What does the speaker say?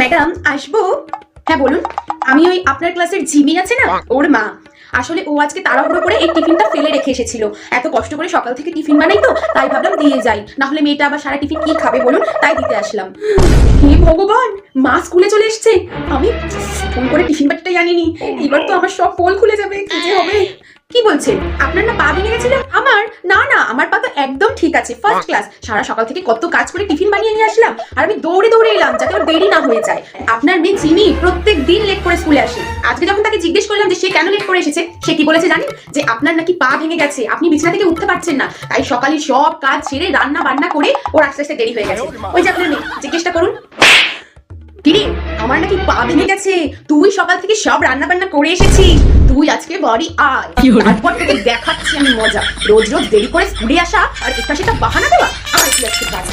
Madam আসব? হ্যাঁ বলুন। আমি ওই আপনার ক্লাসের জিমি আছে না? ওর মা। আসলে ও আজকে তাড়াহুড়ো করে এই টিফিনটা ফেলে রেখে এসেছিল। এত কষ্ট করে সকাল থেকে টিফিন বানাই তো তাই ভাবলাম দিয়ে যাই। না হলে মেয়েটা আবার সারা টিফিন কি খাবে বলুন তাই দিতে আসলাম। হে ভগবান মা স্কুলে চলে এসছে। আমি ফোন করে টিফিন বাটিটা জানিনি। এবার তো আমার সব পোল খুলে যাবে কি যে হবে? কি বলছেন আপনার না পা ভেঙে গেছিল আমার? না না আমার পা তো একদম ঠিক আছে ফার্স্ট ক্লাস সারা সকাল থেকে কত কাজ করে টিফিন বানিয়ে নিয়ে আসলাম আর আমি দৌড়ে দৌড়ে এলাম যাতে ওর দেরি না হয়ে যায়। আপনার মেয়ে জিমি প্রত্যেক দিন লেট করে স্কুলে আসে। আজকে যখন তাকে জিজ্ঞেস করলাম যে সে কেন লেট করে এসেছে সে কি বলেছে জানেন? যে আপনার নাকি পা ভেঙে গেছে আপনি বিছানা থেকে উঠতে পারছেন না। তাই সকালে সব কাজ ছেড়ে রান্না বান্না করে ওর আস্তে আস্তে দেরি হয়ে গেছে। ওই যে আপনার মেয়ে জিজ্ঞেসটা করুন। কিরে আমার নাকি পা ভেঙে গেছে। তুই সকাল থেকে সব রান্না বান্না করে এসেছি। তুই আজকে বড়ি আয়। তারপর তোকে দেখাচ্ছি আমি মজা। রোজ রোজ দেরি করে স্কুলে আসা আর এটা সেটা বাহানা দেওয়া। আমার কি আজকে কাজ?